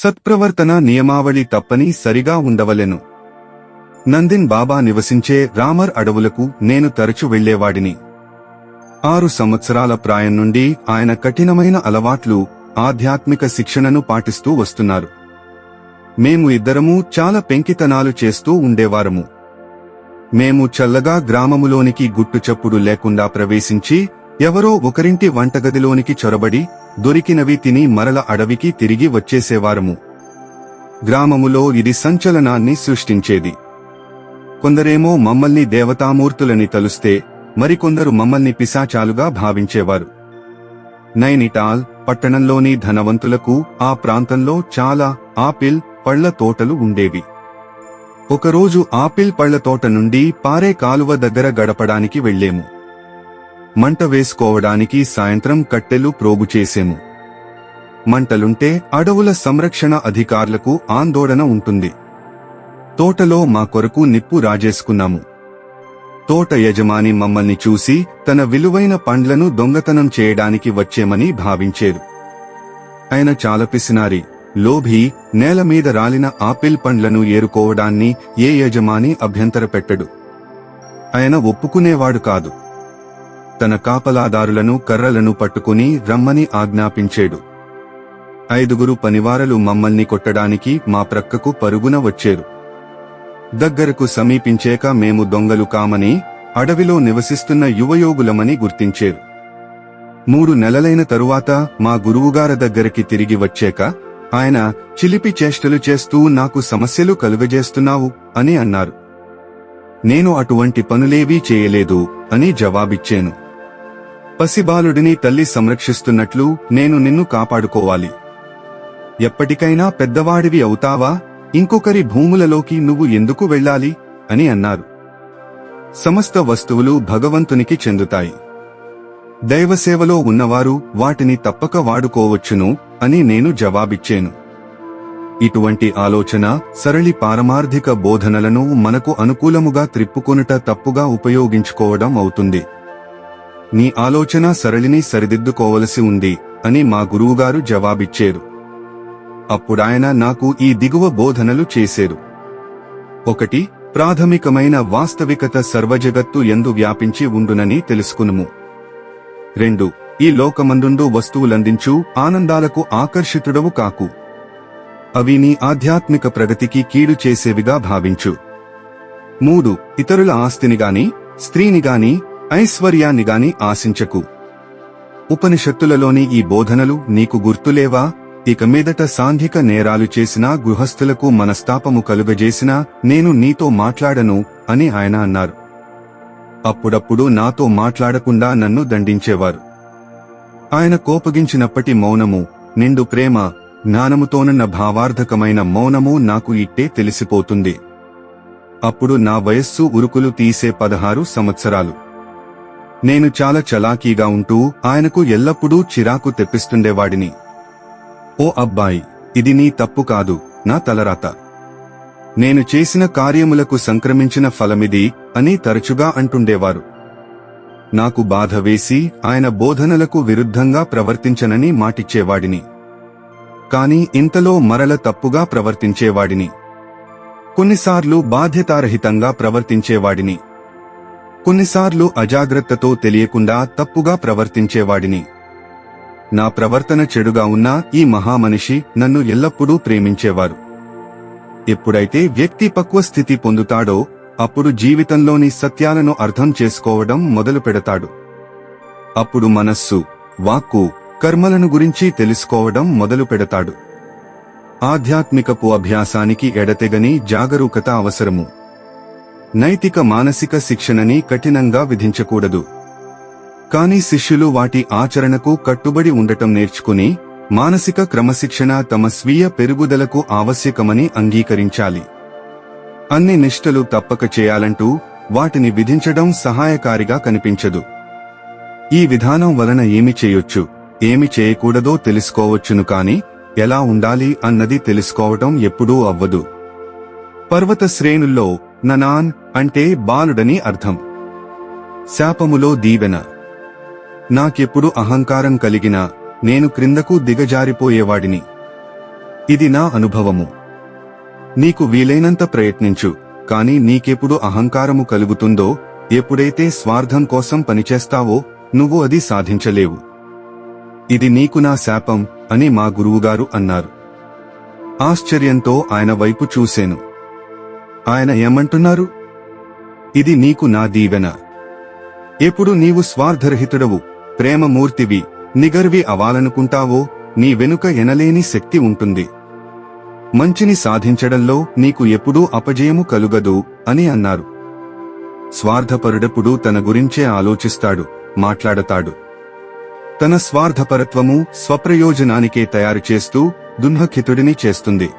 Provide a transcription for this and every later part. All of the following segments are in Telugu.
సత్ప్రవర్తన నియమావళి తప్పని సరిగా ఉండవలెను. నందిన్ బాబా నివసించే రామర్ అడవులకు నేను తరచు వెళ్ళేవాడిని ఆరు సంవత్సరాల ప్రాయం నుండి ఆయన కఠినమైన అలవాట్లు ఆధ్యాత్మిక శిక్షణను పాటిస్తూ వస్తున్నారు. మేము ఇద్దరము చాలా పెంకితనాలు చేస్తూ ఉండేవారము. మేము చల్లగా గ్రామములోనికి గుట్టుచప్పుడు లేకుండా ప్రవేశించి ఎవరో ఒకరింటి వంటగదిలోనికి చొరబడి దొరికినవి తిని మరల అడవికి తిరిగి వచ్చేసేవారము. గ్రామములో ఇది సంచలనాన్ని సృష్టించేది. కొందరేమో మమ్మల్ని దేవతామూర్తులని తలుస్తే మరికొందరు మమ్మల్ని పిశాచాలుగా భావించేవారు. నైనిటాల్ పట్టణంలోని ధనవంతులకు ఆ ప్రాంతంలో చాలా ఆపిల్ పళ్ళ తోటలు ఉండేవి. ఒకరోజు ఆపిల్ పళ్ళ తోట నుండి పారే కాలువ దగ్గర గడపడానికి వెళ్ళేము. మంట వేసుకోవడానికి సాయంత్రం కట్టెలు ప్రోగు చేసేము. మంటలుంటే అడవుల సంరక్షణ అధికారులకు ఆందోళన ఉంటుంది. తోటలో మా కొరకు నిప్పు రాజేసుకున్నాము. తోట యజమాని మమ్మల్ని చూసి తన విలువైన పండ్లను దొంగతనం చేయడానికి వచ్చేమని భావించేరు. ఆయన చాలా పిసినారి లోభి నేల మీద రాలిన ఆపిల్ పండ్లను ఏరుకోవడాన్ని ఏ యజమాని అభ్యంతర పెట్టడు ఆయన ఒప్పుకునేవాడు కాదు. తన కాపలాదారులను కర్రలను పట్టుకుని రమ్మని ఆజ్ఞాపించేడు. ఐదుగురు పనివారలు మమ్మల్ని కొట్టడానికి మా ప్రక్కకు పరుగున వచ్చేరు. దగ్గరకు సమీపించేక మేము దొంగలు కామని అడవిలో నివసిస్తున్న యువయోగులమని గుర్తించేరు. మూడు నెలలైన తరువాత మా గురువుగార దగ్గరికి తిరిగి వచ్చాక ఆయన చిలిపి చేష్టలు చేస్తూ నాకు సమస్యలు కలుగజేస్తున్నావు అని అన్నారు. నేను అటువంటి పనులేవీ చేయలేదు అని జవాబిచ్చాను. పసిబాలుడిని తల్లి సంరక్షిస్తున్నట్లు నేను నిన్ను కాపాడుకోవాలి. ఎప్పటికైనా పెద్దవాడివి అవుతావా? ఇంకొకరి భూములలోకి నువ్వు ఎందుకు వెళ్ళాలి? అని అన్నారు. సమస్త వస్తువులు భగవంతునికి చెందుతాయి. దైవసేవలో ఉన్నవారు వాటిని తప్పక వాడుకోవచ్చును అని నేను జవాబిచ్చాను. ఇటువంటి ఆలోచన సరళి పారమార్థిక బోధనలను మనకు అనుకూలముగా త్రిప్పుకొనుట తప్పుగా ఉపయోగించుకోవడం అవుతుంది. నీ ఆలోచన సరళిని సరిదిద్దుకోవలసి ఉంది అని మా గురువుగారు జవాబిచ్చేరు. అప్పుడాయన నాకు ఈ దిగువ బోధనలు చేశారు ఒకటి ప్రాథమికమైన వాస్తవికత సర్వజగత్తు ఎందు వ్యాపించి ఉండునని తెలుసుకునుము. రెండు ఈ లోకమందుండు వస్తువులందించు ఆనందాలకు ఆకర్షితుడవు కాకు. అవి నీ ఆధ్యాత్మిక ప్రగతికి కీడు చేసేవిగా భావించు. మూడు ఇతరుల ఆస్తిని గాని స్త్రీని గాని ఐశ్వర్యాన్ని గాని ఆశించకు. ఉపనిషత్తులలోని ఈ బోధనలు నీకు గుర్తులేవా? ఇక మీదట సాంఘిక నేరాలు చేసినా గృహస్థులకు మనస్తాపము కలుగజేసినా నేను నీతో మాట్లాడను అని ఆయన అన్నారు. అప్పుడప్పుడు నాతో మాట్లాడకుండా నన్ను దండించేవారు. ఆయన కోపగించినప్పటి మౌనము నిండు ప్రేమ జ్ఞానముతోనున్న భావార్థకమైన మౌనము నాకు ఇట్టే తెలిసిపోతుంది. అప్పుడు నా వయస్సు ఉరుకులు తీసే పదహారు సంవత్సరాలు. నేను చాలా చలాకీగా ఉంటూ ఆయనకు ఎల్లప్పుడూ చిరాకు తెప్పిస్తుండేవాడిని ఓ అబ్బాయి ఇది నీ తప్పు కాదు నా తలరాత. నేను చేసిన కార్యములకు సంక్రమించిన ఫలమిది అని తరచుగా అంటుండేవారు. నాకు బాధ వేసి ఆయన బోధనలకు విరుద్ధంగా ప్రవర్తించనని మాటిచ్చేవాడిని. కాని ఇంతలో మరల తప్పుగా ప్రవర్తించేవాడిని. కొన్నిసార్లు బాధ్యతారహితంగా ప్రవర్తించేవాడిని. కొన్నిసార్లు అజాగ్రత్తతో తెలియకుండా తప్పుగా ప్రవర్తించేవాడిని. నా ప్రవర్తన చెడుగా ఉన్నా ఈ మహామనిషి నన్ను ఎల్లప్పుడూ ప్రేమించేవారు. ఎప్పుడైతే వ్యక్తి పక్వ స్థితి పొందుతాడో అప్పుడు జీవితంలోని సత్యాలను అర్థం చేసుకోవడం మొదలు పెడతాడు. అప్పుడు మనస్సు వాక్కు కర్మలను గురించి తెలుసుకోవడం మొదలు పెడతాడు. ఆధ్యాత్మికపు అభ్యాసానికి ఎడతెగని జాగరూకత అవసరము. నైతిక మానసిక శిక్షణని కఠినంగా విధించకూడదు. కాని శిష్యులు వాటి ఆచరణకు కట్టుబడి ఉండటం నేర్చుకుని మానసిక క్రమశిక్షణ తమ స్వీయ పెరుగుదలకు ఆవశ్యకమని అంగీకరించాలి. అన్ని నిష్ఠలు తప్పక చేయాలంటూ వాటిని విధించడం సహాయకారిగా కనిపించదు. ఈ విధానం వలన ఏమి చేయొచ్చు ఏమి చేయకూడదో తెలుసుకోవచ్చును కాని ఎలా ఉండాలి అన్నది తెలుసుకోవటం ఎప్పుడూ అవ్వదు. పర్వత శ్రేణుల్లో ననాన్ అంటే బాలుడని అర్థం. శాపములో దీవెన. నాకెప్పుడు అహంకారం కలిగినా నేను క్రిందకు దిగజారిపోయేవాడిని. ఇది నా అనుభవము. నీకు వీలైనంత ప్రయత్నించు కాని నీకెప్పుడు అహంకారము కలుగుతుందో ఎప్పుడైతే స్వార్థం కోసం పనిచేస్తావో నువ్వు అది సాధించలేవు. ఇది నీకు నా శాపం అని మా గురువుగారు అన్నారు. ఆశ్చర్యంతో ఆయన వైపు చూశాను ఆయన ఏమంటున్నారు? ఇది నీకు నా దీవెన. ఎప్పుడు నీవు స్వార్థరహితుడవు ప్రేమమూర్తివి నిగర్వి అవాలనుకుంటావో నీ వెనుక ఎనలేని శక్తి ఉంటుంది. మంచిని సాధించడంలో నీకు ఎప్పుడూ అపజయము కలుగదు అని అన్నారు. స్వార్థపరుడెప్పుడు తన గురించే ఆలోచిస్తాడు మాట్లాడతాడు. తన స్వార్థపరత్వము స్వప్రయోజనానికే తయారు చేస్తూ దున్హఖితుడిని చేస్తుంది.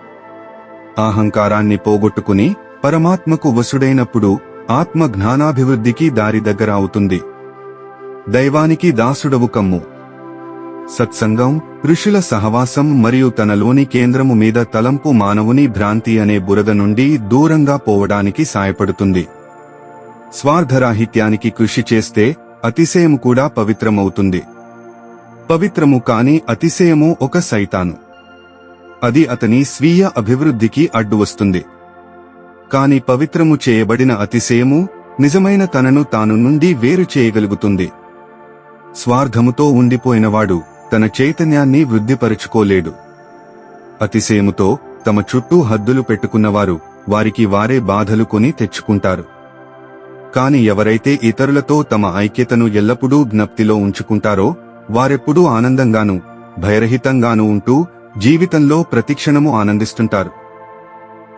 అహంకారాన్ని పోగొట్టుకుని పరమాత్మకు వసుడైనప్పుడు ఆత్మ జ్ఞానాభివృద్ధికి దారి దగ్గర అవుతుంది. దైవానికి దాసుడవు కమ్ము. సత్సంగం ఋషుల సహవాసం మరియు తనలోని కేంద్రము మీద తలంపు మానవుని భ్రాంతి అనే బురద నుండి దూరంగా పోవడానికి సాయపడుతుంది. స్వార్థరాహిత్యానికి కృషి చేస్తే అతిశయము కూడా పవిత్రమవుతుంది. పవిత్రము కాని అతిశయము ఒక సైతాను. అది అతని స్వీయ అభివృద్ధికి అడ్డు వస్తుంది కాని పవిత్రము చేయబడిన అతిశయము నిజమైన తనను తాను నుండి వేరు చేయగలుగుతుంది. స్వార్థముతో ఉండిపోయినవాడు తన చైతన్యాన్ని వృద్ధిపరుచుకోలేడు. అతిశయముతో తమ చుట్టూ హద్దులు పెట్టుకున్నవారు వారికి వారే బాధలు కొని తెచ్చుకుంటారు. కాని ఎవరైతే ఇతరులతో తమ ఐక్యతను ఎల్లప్పుడూ జ్ఞప్తిలో ఉంచుకుంటారో వారెప్పుడూ ఆనందంగాను భయరహితంగాను ఉంటూ జీవితంలో ప్రతిక్షణము ఆనందిస్తుంటారు.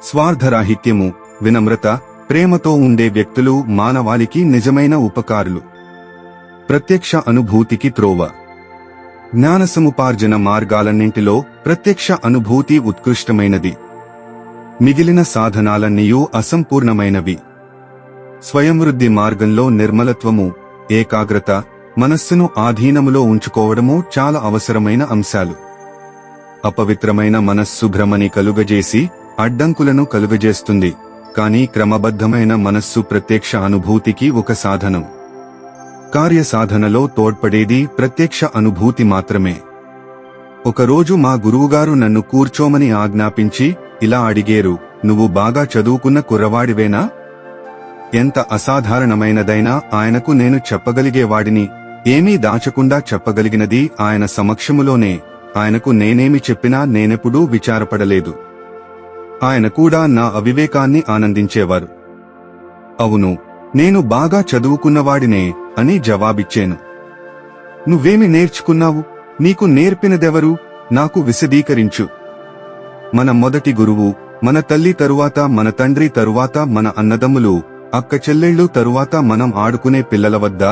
స్వార్థరాహిత్యము వినమ్రత ప్రేమతో ఉండే వ్యక్తులు మానవాళికి నిజమైన ఉపకారులు. ప్రత్యక్ష అనుభూతికి త్రోవ. జ్ఞానసముపార్జన మార్గాలన్నింటిలో ప్రత్యక్ష అనుభూతి ఉత్కృష్టమైనది. మిగిలిన సాధనాలన్నీయూ అసంపూర్ణమైనవి. స్వయంవృద్ధి మార్గంలో నిర్మలత్వము ఏకాగ్రత మనస్సును ఆధీనములో ఉంచుకోవడము చాలా అవసరమైన అంశాలు. అపవిత్రమైన మనస్సు భ్రమని కలుగజేసి అడ్డంకులను కలుగజేస్తుంది. కానీ క్రమబద్ధమైన మనస్సు ప్రత్యక్ష అనుభూతికి ఒక సాధనం. కార్యసాధనలో తోడ్పడేది ప్రత్యక్ష అనుభూతి మాత్రమే. ఒకరోజు మా గురువుగారు నన్ను కూర్చోమని ఆజ్ఞాపించి ఇలా అడిగేరు నువ్వు బాగా చదువుకున్న కుర్రవాడివేనా? ఎంత అసాధారణమైనదైనా ఆయనకు నేను చెప్పగలిగేవాడిని. ఏమీ దాచకుండా చెప్పగలిగినది ఆయన సమక్షములోనే. ఆయనకు నేనేమి చెప్పినా నేనెప్పుడూ విచారపడలేదు. ఆయన కూడా నా అవివేకాన్ని ఆనందించేవారు. అవును నేను బాగా చదువుకున్నవాడినే అని జవాబిచ్చాను. నువ్వేమి నేర్చుకున్నావు? నీకు నేర్పినదెవరు? నాకు విశదీకరించు. మన మొదటి గురువు మన తల్లి తరువాత మన తండ్రి తరువాత మన అన్నదమ్ములు అక్క చెల్లెళ్ళు తరువాత మనం ఆడుకునే పిల్లల వద్ద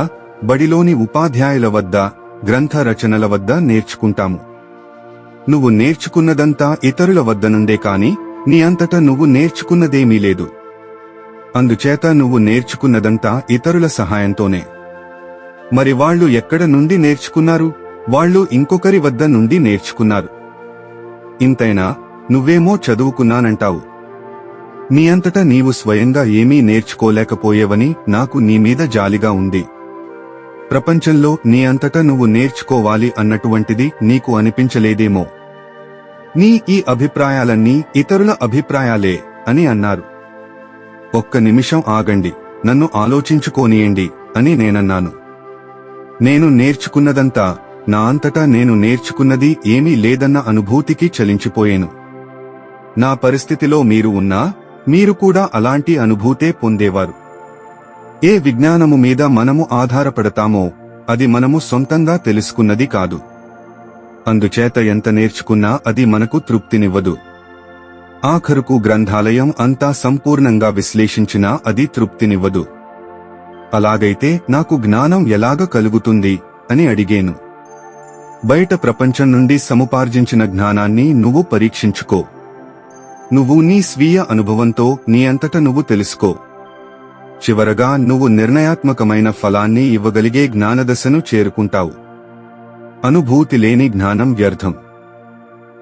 బడిలోని ఉపాధ్యాయుల వద్ద గ్రంథ రచనల వద్ద నేర్చుకుంటాము. నువ్వు నేర్చుకున్నదంతా ఇతరుల వద్ద నుండే కానీ నీ అంతటా నువ్వు నేర్చుకున్నదేమీ లేదు. అందుచేత నువ్వు నేర్చుకున్నదంతా ఇతరుల సహాయంతోనే. మరి వాళ్ళు ఎక్కడ నుండి నేర్చుకున్నారు? వాళ్ళు ఇంకొకరి వద్ద నుండి నేర్చుకున్నారు. ఇంతైనా నువ్వేమో చదువుకున్నానంటావు. నీ అంతటా నీవు స్వయంగా ఏమీ నేర్చుకోలేకపోయేవని నాకు నీ మీద జాలిగా ఉంది. ప్రపంచంలో నీ అంతటా నువ్వు నేర్చుకోవాలి అన్నటువంటిది నీకు అనిపించలేదేమో. నీ ఈ అభిప్రాయాలన్నీ ఇతరుల అభిప్రాయాలే అని అన్నారు. ఒక్క నిమిషం ఆగండి నన్ను ఆలోచించుకోనియండి అని నేనన్నాను. నేను నేర్చుకున్నదంతా నా అంతటా నేను నేర్చుకున్నది ఏమీ లేదన్న అనుభూతికి చలించిపోయేను. నా పరిస్థితిలో మీరు ఉన్నా మీరు కూడా అలాంటి అనుభూతే పొందేవారు. ఏ విజ్ఞానము మీద మనము ఆధారపడతామో అది మనము సొంతంగా తెలుసుకున్నది కాదు. అందుచేత ఎంత నేర్చుకున్నా అది మనకు తృప్తినివ్వదు. ఆఖరుకు గ్రంథాలయం అంతా సంపూర్ణంగా విశ్లేషించినా అది తృప్తినివ్వదు. అలాగైతే నాకు జ్ఞానం ఎలాగ కలుగుతుంది అని అడిగేను. బయట ప్రపంచం నుండి సముపార్జించిన జ్ఞానాన్ని నువ్వు పరీక్షించుకో. నువ్వు నీ స్వీయ అనుభవంతో నీ అంతట నువ్వు తెలుసుకో. చివరగా నువ్వు నిర్ణయాత్మకమైన ఫలాన్ని ఇవ్వగలిగే జ్ఞానదశను చేరుకుంటావు. అనుభూతి లేని జ్ఞానం వ్యర్థం.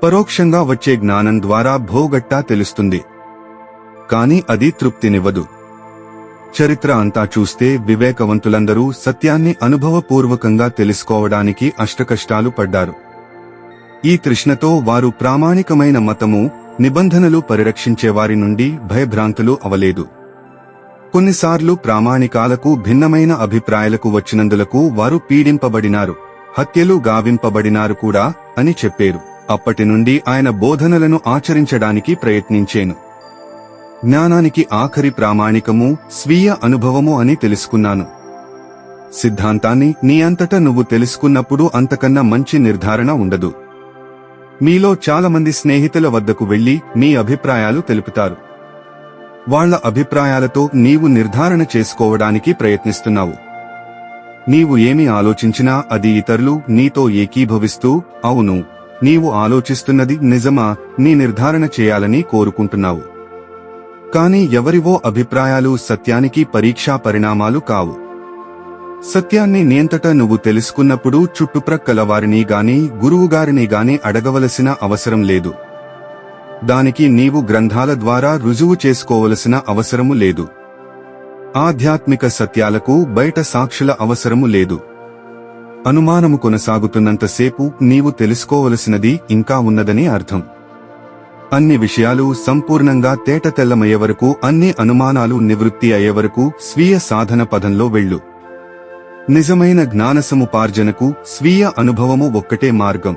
పరోక్షంగా వచ్చే జ్ఞానం ద్వారా భోగట్టా తెలుస్తుంది. కాని అది తృప్తినివ్వదు. చరిత్ర అంతా చూస్తే వివేకవంతులందరూ సత్యాన్ని అనుభవపూర్వకంగా తెలుసుకోవడానికి అష్టకష్టాలు పడ్డారు. ఈ తృష్ణతో వారు ప్రామాణికమైన మతము నిబంధనలు పరిరక్షించే వారి నుండి భయభ్రాంతులు అవలేదు. కొన్నిసార్లు ప్రామాణికాలకు భిన్నమైన అభిప్రాయాలకు వచ్చినందులకు వారు పీడింపబడినారు. హత్యలు గావింపబడినారు కూడా అని చెప్పారు. అప్పటి నుండి ఆయన బోధనలను ఆచరించడానికి ప్రయత్నించేను. జ్ఞానానికి ఆఖరి ప్రామాణికము స్వీయ అనుభవము అని తెలుసుకున్నాను. సిద్ధాంతాన్ని నీ అంతటా నువ్వు తెలుసుకున్నప్పుడు అంతకన్నా మంచి నిర్ధారణ ఉండదు. మీలో చాలామంది స్నేహితుల వద్దకు వెళ్ళి మీ అభిప్రాయాలు తెలుపుతారు. వాళ్ళ అభిప్రాయాలతో నీవు నిర్ధారణ చేసుకోవడానికి ప్రయత్నిస్తున్నావు. నీవు ఏమి ఆలోచించినా అది ఇతరులు నీతో ఏకీభవిస్తూ అవును నీవు ఆలోచిస్తున్నది నిజమా నీ నిర్ధారణ చేయాలని కోరుకుంటున్నావు. కాని ఎవరివో అభిప్రాయాలు సత్యానికి పరీక్షా పరిణామాలు కావు. సత్యాన్ని నేంతట నువ్వు తెలుసుకున్నప్పుడు చుట్టుప్రక్కల వారిని గాని గురువుగారిని గాని అడగవలసిన అవసరం లేదు. దానికి నీవు గ్రంథాల ద్వారా రుజువు చేసుకోవలసిన అవసరము లేదు. ఆధ్యాత్మిక సత్యాలకు బయట సాక్షుల అవసరము లేదు. అనుమానము కొనసాగుతున్నంతసేపు నీవు తెలుసుకోవలసినది ఇంకా ఉన్నదని అర్థం. అన్ని విషయాలు సంపూర్ణంగా తేటతెల్లమయ్యే వరకు అన్ని అనుమానాలు నివృత్తి అయ్యే వరకు స్వీయ సాధన పదంలో వెళ్ళు. నిజమైన జ్ఞానసముపార్జనకు స్వీయ అనుభవము ఒక్కటే మార్గం.